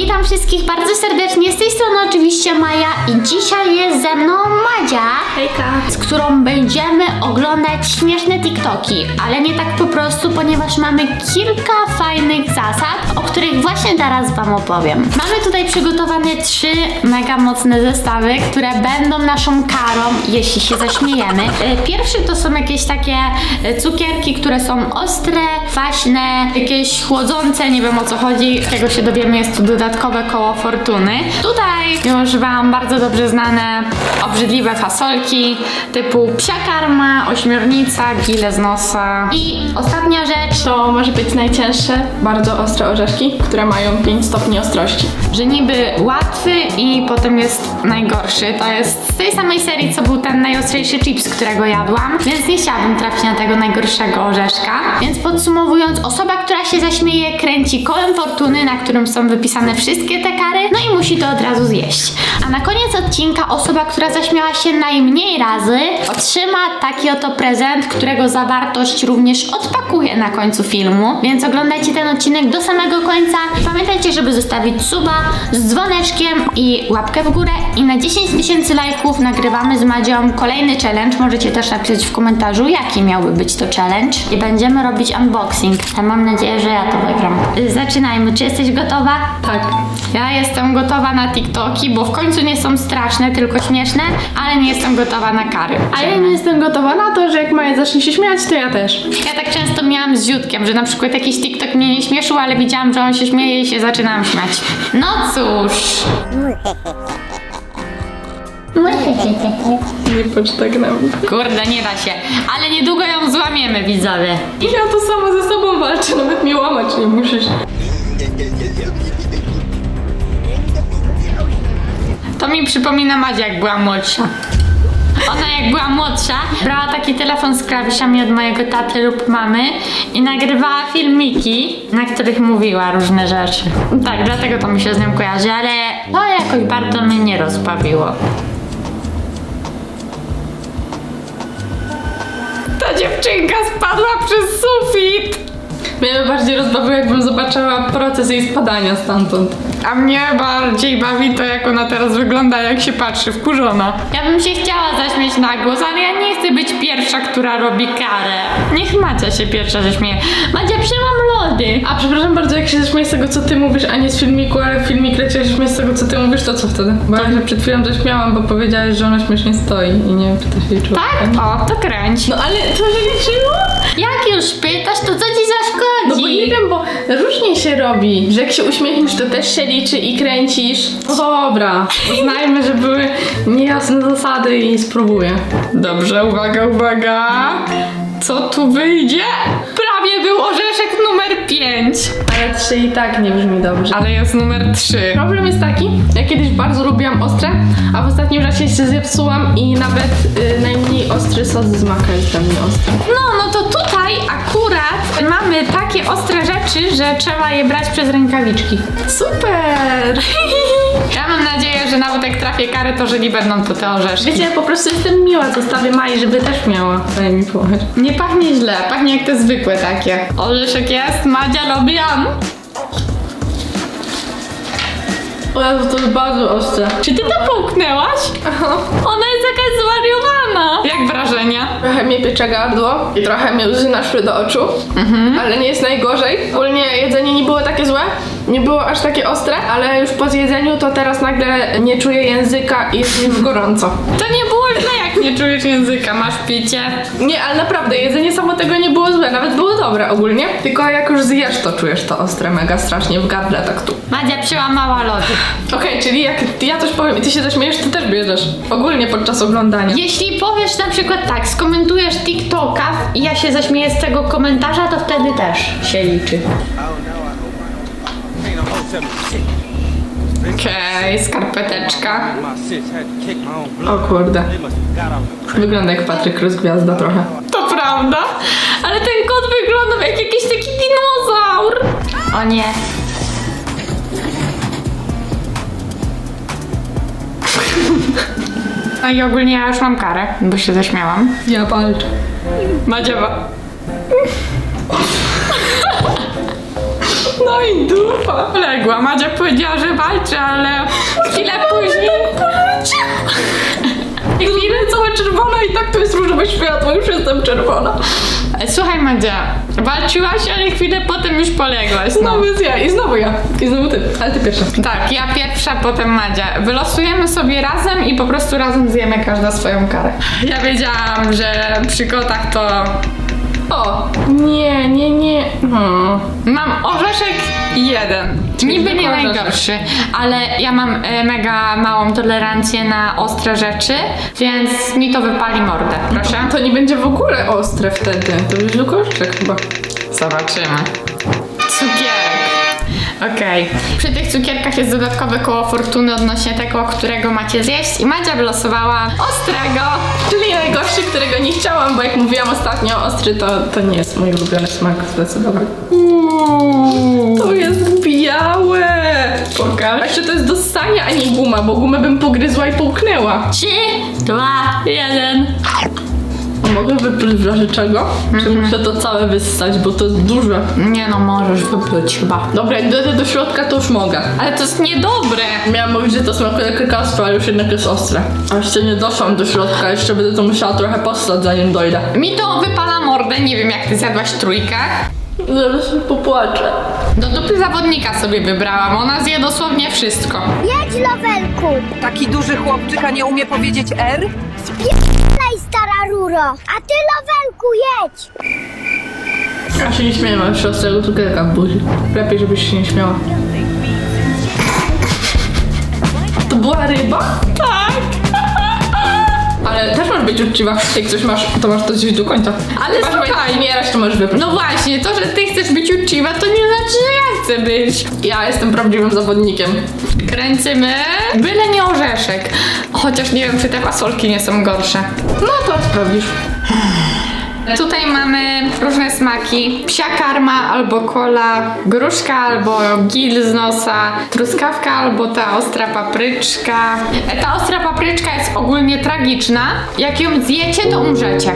Witam wszystkich bardzo serdecznie, z tej strony oczywiście Maja i dzisiaj jest ze mną Madzia, Hejka. z którą będziemy oglądać śmieszne TikToki, ale nie tak po prostu, ponieważ mamy kilka fajnych zasad, o których właśnie teraz Wam opowiem. Mamy tutaj przygotowane trzy mega mocne zestawy, które będą naszą karą, jeśli się zaśmiejemy. E, Pierwszy to są jakieś takie e, cukierki, które są ostre, kwaśne, jakieś chłodzące, nie wiem o co chodzi. Z tego się dowiemy, jest tu dodatkowe koło fortuny. Tutaj już Wam bardzo dobrze znane obrzydliwe fasolki typu psia karma, ośmiornica, gile z nosa. I ostatnia rzecz To może być najcięższe, bardzo ostre orzeszki, które mają 5 stopni ostrości. że niby łatwy i potem jest najgorszy. To jest z tej samej serii, co był ten najostrzejszy chips, którego jadłam, więc nie chciałabym trafić na tego najgorszego orzeszka. Więc podsumowując, osoba, która się zaśmieje, kręci kołem fortuny, na którym są wypisane wszystkie te kary, no i musi to od razu zjeść. A na koniec odcinka osoba, która zaśmiała się najmniej razy, otrzyma taki oto prezent, którego zawartość również odpakuję na końcu filmu, więc oglądajcie ten odcinek do samego końca. Pamiętajcie, żeby zostawić suba z dzwoneczkiem i łapkę w górę i na 10 tysięcy lajków nagrywamy z Madzią kolejny challenge. Możecie też napisać w komentarzu, jaki miałby być to challenge i będziemy robić unboxing. A mam nadzieję, że ja to wygram. Zaczynajmy. Czy jesteś gotowa? Tak. Ja jestem gotowa na TikToki, bo w końcu nie są straszne, tylko śmieszne, ale nie jestem gotowa na kary. A ja nie jestem gotowa na to, że jak Maja zacznie się śmiać, to ja też. Ja tak często miałam z Ziutkiem, że na przykład jakiś TikTok mnie nie śmieszył, ale widziałam, że on się śmieje i się zaczynałam śmiać. No cóż. Nie patrz tak na mnie. Kurde, nie da się. Ale niedługo ją złamiemy, widzowie. Ja to sama ze sobą walczę, nawet mnie łamać nie musisz. To mi przypomina Madzia, jak była młodsza. Ona jak była młodsza, brała taki telefon z klawiszami od mojego taty lub mamy i nagrywała filmiki, na których mówiła różne rzeczy. Tak, dlatego to mi się z nią kojarzy, ale to jakoś bardzo mnie nie rozbawiło. Ta dziewczynka spadła przez sufit! Mnie bardziej rozbawiło, jakbym zobaczyła proces jej spadania stamtąd. A mnie bardziej bawi to, jak ona teraz wygląda, jak się patrzy, wkurzona. Ja bym się chciała zaśmieć na głos, ale ja nie chcę być pierwsza, która robi karę. Niech Macia się pierwsza zaśmieje. Macia, przyłam lody. A przepraszam bardzo, jak się zaśmiejesz z tego, co ty mówisz, a nie z filmiku, ale w filmik leci, jak się śmiejesz z tego, co ty mówisz, to co wtedy? Bo ja się przed chwilą zaśmiałam, bo powiedziałeś, że ona śmiesznie stoi i nie wiem, czy to się liczyło. Tak? O, to kręć. No ale to się liczyło? Jak już pytasz, to co ci zaszkodzi? Bo nie wiem, bo różnie się robi, że jak się uśmiechniesz, to też się liczy i kręcisz. No dobra, uznajmy, że były niejasne zasady i spróbuję. Dobrze, uwaga, uwaga. Co tu wyjdzie? Prawie był orzeszek numer 5. Ale trzy i tak nie brzmi dobrze. Ale jest numer 3. Problem jest taki, ja kiedyś bardzo lubiłam ostre, a w ostatnim czasie się zepsułam i nawet y, najmniej ostry sos z maka jest dla mnie ostry. No, no to tutaj akurat mamy takie ostre rzeczy, że trzeba je brać przez rękawiczki. Super! Ja mam nadzieję, że nawet jak trafię karę, to że nie będą to te orzeszki. Wiecie, ja po prostu jestem miła, zostawię Mai, żeby też miała. Daj mi pomóc. Nie pachnie źle, pachnie jak te zwykłe takie. Orzeszek jest, Madzia lubiam. O Jezu, to jest bardzo ostre. Czy ty to połknęłaś? Ona jest jakaś zwariowana. Jak wrażenia? Trochę mnie piecze gardło i trochę mnie łzy naszły do oczu, ale nie jest najgorzej. Ogólnie jedzenie nie było takie złe, nie było aż takie ostre, ale już po zjedzeniu to teraz nagle nie czuję języka i jest mi już gorąco. To nie było źle, jak nie czujesz języka, masz picie. Nie, ale naprawdę, jedzenie samo tego nie było złe, nawet było dobre ogólnie. Tylko jak już zjesz, to czujesz to ostre mega strasznie w gardle, tak tu. Madzia przełamała lody. Okej, czyli jak ja coś powiem i ty się zaśmiejesz, ty też bierzesz. Ogólnie podczas oglądania. Jeśli powiesz na przykład tak, skomentujesz TikToka i ja się zaśmieję z tego komentarza, to wtedy też się liczy. Okej, skarpeteczka. O kurde. Wygląda jak Patryk Rozgwiazda trochę. To prawda, ale ten kot wygląda jak jakiś taki dinozaur. O nie. No i ogólnie ja już mam karę, bo się zaśmiałam. Ja walczę. Madziewa. No i dupa. Poległa. Madzia powiedziała, że walczy, ale chwilę później... Chwilę cała czerwona i tak to jest różowe światło, już jestem czerwona. Słuchaj Madzia, walczyłaś, ale chwilę potem już poległaś. No. No więc ja i znowu ja. I znowu ty, ale ty pierwsza. Tak, ja pierwsza, potem Madzia. Wylosujemy sobie razem i po prostu razem zjemy każda swoją karę. Ja wiedziałam, że przy kotach to O, nie, nie, nie. Hmm. mam orzeszek jeden. Niby nie najgorszy, ale ja mam e, mega małą tolerancję na ostre rzeczy, więc mi to wypali mordę. Proszę. To nie będzie w ogóle ostre wtedy. To będzie tylko orzeszek chyba. Zobaczymy. Cukierek. Okej. Przy tych cukierkach jest dodatkowe koło fortuny odnośnie tego, którego macie zjeść i Madzia wylosowała ostrego. Czyli najgorszy, którego nie chciałam, bo jak mówiłam ostatnio, ostry to, to nie jest mój ulubiony smak zdecydowanie. To jest białe! Pokaż. Jeszcze to jest do ssania, a nie guma, bo gumę bym pogryzła i połknęła. Trzy, dwa, jeden. A mogę wypluć w razie czego? Czy muszę to całe wyssać, bo to jest duże? Nie no, możesz wypluć chyba. Dobra, jak dojdę do środka, to już mogę. Ale to jest niedobre. Miałam mówić, że to smakuje jak lekarstwo, ale już jednak jest ostre. A jeszcze nie doszłam do środka, jeszcze będę to musiała trochę postać, zanim dojdę. Mi to wypala mordę, nie wiem jak ty zjadłaś trójkę. Zaraz się popłaczę. Do dupy zawodnika sobie wybrałam, ona zje dosłownie wszystko. Jedź, Lowelku! Taki duży chłopczyk, a nie umie powiedzieć R? Lej, ruro! A ty, Lowelku, jedź! Ja się nie śmieję, mam jeszcze ostrego cukierka w buzi. Lepiej, żebyś się nie śmiała. To była ryba? Tak! Ale też masz być uczciwa. Jak coś masz, to masz to zjeść do końca. Ale Chyba, że słuchaj. umierać, to możesz wypluć. No właśnie, to, że ty chcesz być uczciwa, to nie znaczy, że ja chcę być. Ja jestem prawdziwym zawodnikiem. Kręcimy. Byle nie orzeszek. Chociaż nie wiem, czy te fasolki nie są gorsze. No to sprawdzisz. Tutaj mamy różne smaki. Psia karma albo kola, gruszka albo gil z nosa, truskawka albo ta ostra papryczka. Ta ostra papryczka jest ogólnie tragiczna. Jak ją zjecie, to umrzecie.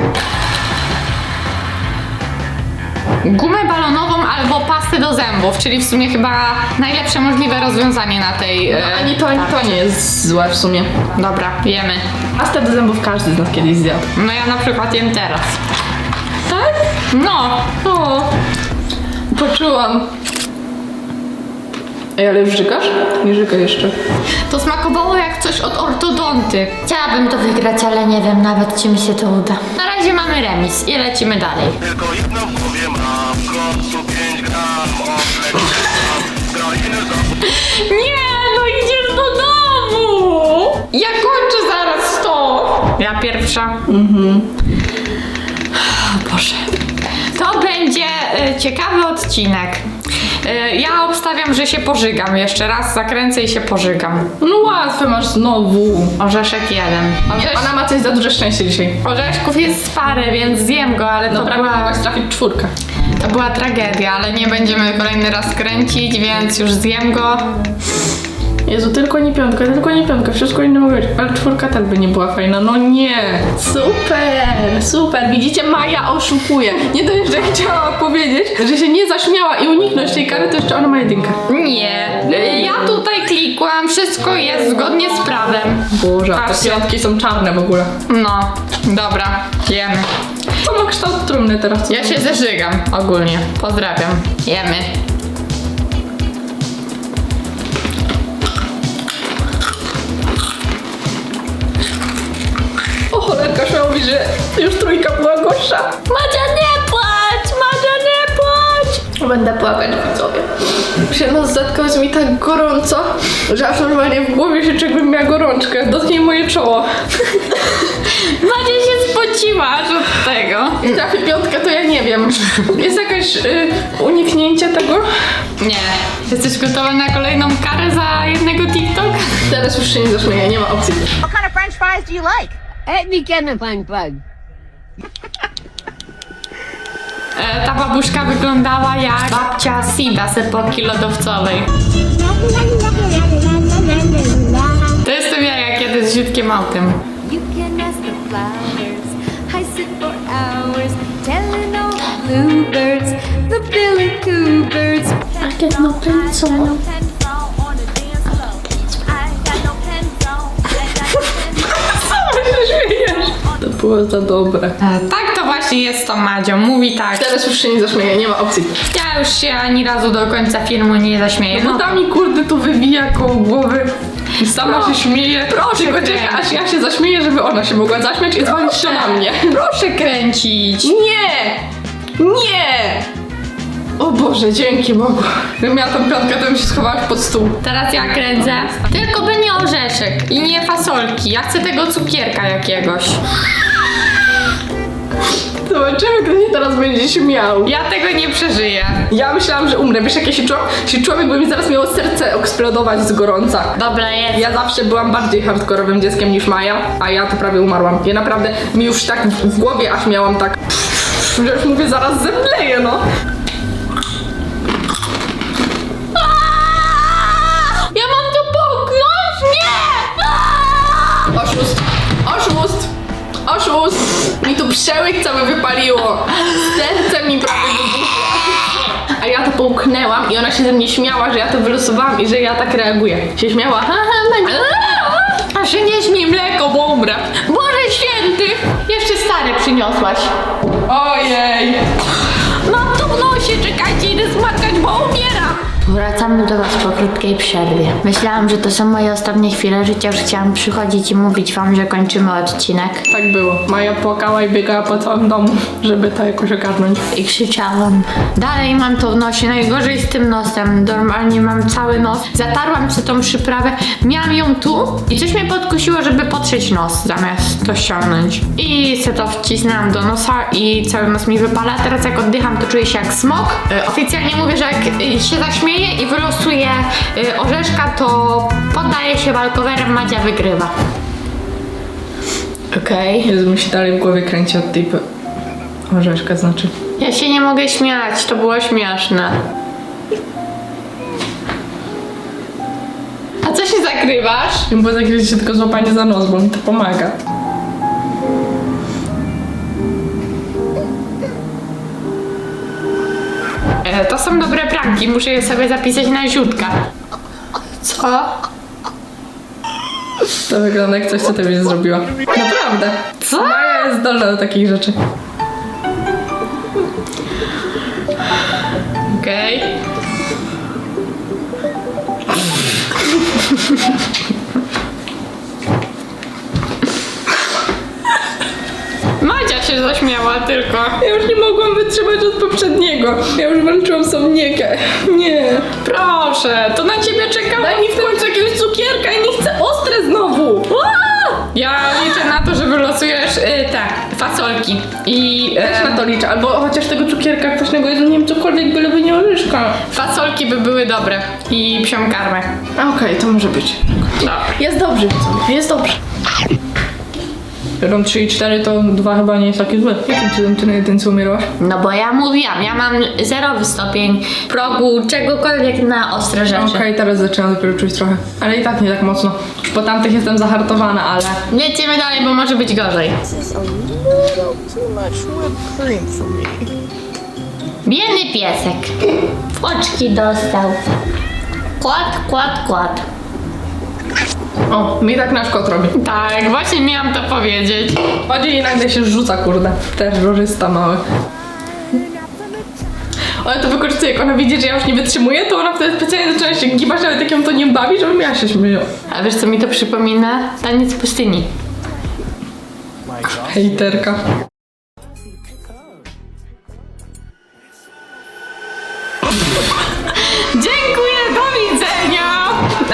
Gumę balonową albo pastę do zębów, czyli w sumie chyba najlepsze możliwe rozwiązanie na tej. e, Ani to, ani to nie jest złe w sumie. Dobra, jemy. Pastę do zębów każdy z nas kiedyś zjadł. No ja na przykład jem teraz. No, O, poczułam. Ej, ale już żygasz? Nie żyga jeszcze. To smakowało jak coś od ortodonty. Chciałabym to wygrać, ale nie wiem nawet, czy mi się to uda. Na razie mamy remis i lecimy dalej. Tylko jedno w głowie mam, w końcu 5 gram. Nie, no idziesz do domu! Ja kończę zaraz to! Ja pierwsza. Mhm. Boże. To będzie e, ciekawy odcinek. E, ja obstawiam, że się pożygam. Jeszcze raz zakręcę i się pożygam. No łatwe masz znowu. Orzeszek jeden. Ona ma coś za duże szczęście dzisiaj. Orzeszków jest parę, więc zjem go, ale to Dobra, była, mogłaś trafić czwórkę. to była tragedia, ale nie będziemy kolejny raz kręcić, więc już zjem go. Jezu, tylko nie piątka, tylko nie piątka, wszystko inne mogę być. Ale czwórka tak by nie była fajna, no nie. Super, super. Widzicie, Maja oszukuje. Nie dość, że chciała powiedzieć, że się nie zaśmiała i uniknąć tej kary, to jeszcze ona ma jedynkę. Nie, ja tutaj klikłam, wszystko jest zgodnie z prawem. Boże, te Patrzcie. piątki są czarne w ogóle. No, dobra, jemy. To ma kształt trumny teraz. co Ja się zeżygam ogólnie. Pozdrawiam. Jemy. Mówi, że już trójka była gorsza. Madzia, nie płacz! Madzia, nie płacz! Będę płakać widzowie. Się nos zatkał, jest mi tak gorąco, że aż normalnie w głowie się czegoś miała gorączkę. Dotknij moje czoło. Madzia się spociła aż od tego. Jak trafi piątkę, to ja nie wiem. Jest jakieś y, uniknięcie tego? Nie. Jesteś gotowa na kolejną karę za jednego TikTok? Teraz już się nie zaśmieję, nie ma opcji. What kind of french fries do you like? Any kind of french fries. E, ta babuszka wyglądała jak babcia Sida z epoki lodowcowej. To jestem ja, jak kiedy z ziutkiem autem. You can ask the flowers. I sit for hours telling all the bluebirds, the billy coo birds. get no pencil. To było za dobre. E, Tak to właśnie jest z tą Madzią, mówi tak. Teraz już się nie zaśmieję, nie ma opcji. Ja już się ani razu do końca filmu nie zaśmieję. No No, ta mi kurde tu wybija koło głowy. I sama się śmieje. Proszę, tylko czeka, aż ja się zaśmieję, żeby ona się mogła zaśmiać i zwalić się na mnie. proszę kręcić. Nie! Nie! O Boże, dzięki Bogu. Gdybym miała tą piątkę, to bym się schowała pod stół. Teraz ja kręcę. Tylko by nie orzeszek i nie fasolki. Ja chcę tego cukierka jakiegoś. Zobaczymy, kto się teraz będzie śmiał. Ja tego nie przeżyję. Ja myślałam, że umrę. Wiesz, jak ja się czułam? Się człowiek by mi zaraz miało serce eksplodować z gorąca. Dobra, jest. Ja zawsze byłam bardziej hardkorowym dzieckiem niż Maja, a ja to prawie umarłam. Ja naprawdę, mi już tak w, w głowie aż miałam tak, że już mówię, zaraz zemdleję, no. Oszust. Mi tu przełyk cały wypaliło. Serce mi prawie wybuchło. A ja to połknęłam i ona się ze mnie śmiała, że ja to wylosowałam i że ja tak reaguję. Się śmiała, ha, ha, Maja. A się nie śmiej mleko, bo umrę. Boże święty! Jeszcze stare przyniosłaś. Ojej. Mam to w nosie, czekajcie, Wracamy do Was po krótkiej przerwie. Myślałam, że to są moje ostatnie chwile życia, już chciałam przychodzić i mówić Wam, że kończymy odcinek. Tak było. Maja płakała i biegała po całym domu, żeby to jakoś ogarnąć. I krzyczałam. Dalej mam to w nosie, najgorzej z tym nosem. Normalnie mam cały nos. Zatarłam sobie tą przyprawę, miałam ją tu i coś mnie podkusiło, żeby potrzeć nos zamiast to ściągnąć. I se to wcisnęłam do nosa i cały nos mi wypala. Teraz jak oddycham, to czuję się jak smok. Y, Oficjalnie mówię, że jak się zaśmieję i wylosuję y, orzeszka, to poddaję się walkowerem, Madzia wygrywa. Okej. Jezu, mi się dalej w głowie kręci od tej pe- orzeszka, znaczy. Ja się nie mogę śmiać, to było śmieszne. A co się zakrywasz? Było tak, się tylko złapanie za nos, bo mi to pomaga. E, to są dobre pranki, muszę je sobie zapisać na ziutka. Co? To wygląda jak coś, co ty byś zrobiła. Naprawdę. Co? Maja jest zdolna do takich rzeczy. Okej. Madzia się zaśmiała tylko. Ja już nie mogłam wytrzymać od poprzedniego. Ja już walczyłam somniekę. Nie. Proszę, to na ciebie czekałam. Daj mi w końcu jakiegoś cukierka i nie chcę ostre znowu. Ja liczę na to, że wylosujesz y, te fasolki. I Też na to liczę. Albo chociaż tego cukierka kwaśnego, Jezu, nie wiem, cokolwiek, byleby nie orzeszka. fasolki by były dobre. I psią karmę. A okej, to może być. Dobra. Jest dobrze, widzowie, jest dobrze. Biorą 3 i 4, to 2 chyba nie jest takie złe. Jakim cudem ty na jedynce umierałaś? No bo ja mówiłam, ja mam zerowy stopień progu czegokolwiek na ostre rzeczy. Okej, teraz zaczynam dopiero czuć trochę. Ale i tak nie tak mocno. Już po tamtych jestem zahartowana, ale... Lecimy dalej, bo może być gorzej. Biedny piesek. Oczki dostał. Kład, kład, kład. O, mi tak nasz kot robi. Tak, właśnie miałam to powiedzieć. Chodzi i nagle się rzuca, kurde. Terrorysta mały. Ona to wykorzystuje, jak ona widzi, że ja już nie wytrzymuję, to ona wtedy specjalnie zaczyna się gibać, ale tak ją to nie bawi, żebym ja się śmieją. A wiesz co mi to przypomina? Taniec pustyni. Hejterka.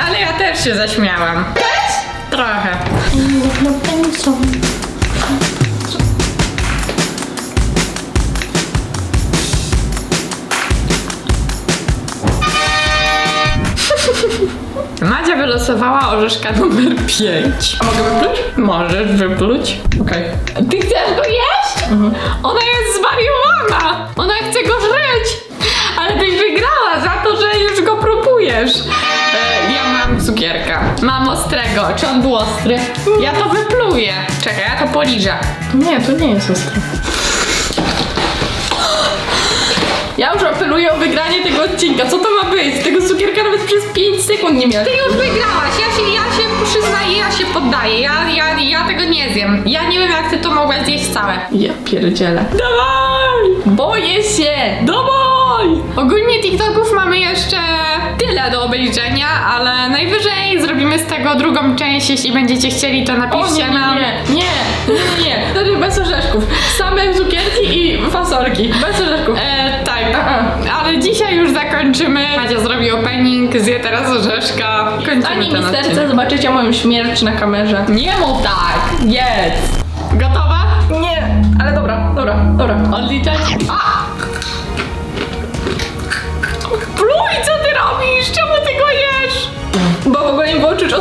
Ale ja też się zaśmiałam. Też? Trochę. Madzia wylosowała orzeszka numer 5. A mogę wypluć? Możesz wypluć. Okej. Ty chcesz go jeść? Ona jest zwariowana! Ona chce go żreć! Ale byś wygrała za to, że już go próbujesz. E, cukierka. Mam ostrego. Czy on był ostry? Ja to wypluję. Czekaj, ja to poliżę. Nie, to nie jest ostre. Ja już apeluję o wygranie tego odcinka. Co to ma być? Tego cukierka nawet przez 5 sekund nie miałem. Ty już wygrałaś, ja się, ja się przyznaję, ja się poddaję, ja, ja, ja tego nie zjem. Ja nie wiem jak ty to mogłaś zjeść całe. Ja pierdzielę. Dawaj! Boję się! Dawaj! Ogólnie TikToków mamy jeszcze tyle do obejrzenia, ale najwyżej zrobimy z tego drugą część, jeśli będziecie chcieli to O, napiszcie nie, nie, nam. nie, nie, nie, nie. Wtedy bez orzeszków. Same cukierki i fasolki. Bez orzeszków. E, tak, Aha. ale dzisiaj już zakończymy. Madzia zrobi opening, zje teraz orzeszka. Kończymy Ani ten mi serce odcinek. zobaczycie moją śmierć na kamerze. Nie mów tak! Jedz! Gotowa? Nie, ale dobra, dobra, dobra. Odliczać? A!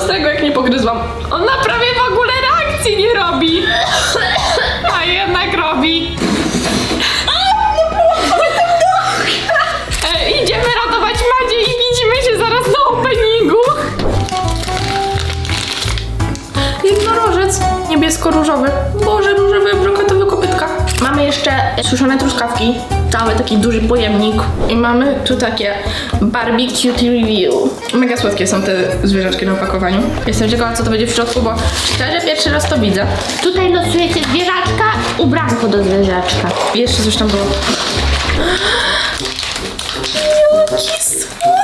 Czuć ostrego, jak nie pogryzłam. Ona prawie w ogóle reakcji nie robi. A jednak robi. E, idziemy ratować Madzie i widzimy się zaraz na openingu. Jednorożec niebiesko-różowy. Boże, różowy brokatowy kopytka. Mamy jeszcze suszone truskawki. Cały taki duży pojemnik. I mamy tu takie barbecue review. Mega słodkie są te zwierzaczki na opakowaniu. Jestem ciekawa, co to będzie w środku, bo szczerze pierwszy raz to widzę. Tutaj losujecie zwierzaczka, ubranko do zwierzaczka. Jeszcze coś tam było. Jaki słodki!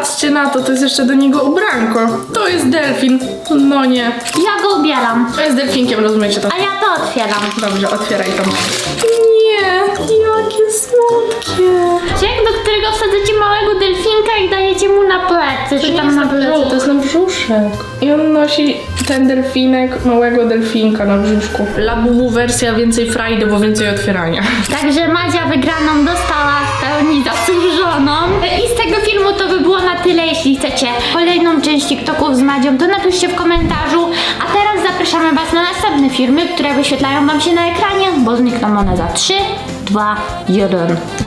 Patrzcie na to, to jest jeszcze do niego ubranko. To jest delfin. No nie. Ja go ubieram. To jest delfinkiem, rozumiecie to? A ja to otwieram. Dobrze, otwieraj to. Nie, jakie słodkie. Jak do którego wsadzacie małego delfinka i dajecie mu na plecy, czy tam na plecy. to jest na brzuszek. I on nosi ten delfinek, małego delfinka na brzuszku. Labubu wersja więcej frajdy, bo więcej otwierania. Także Madzia wygraną dostała w pełni zasłużoną. Filmu to by było na tyle. Jeśli chcecie kolejną część TikToków z Madzią, to napiszcie w komentarzu. A teraz zapraszamy Was na następne filmy, które wyświetlają Wam się na ekranie, bo znikną one za 3, 2, 1.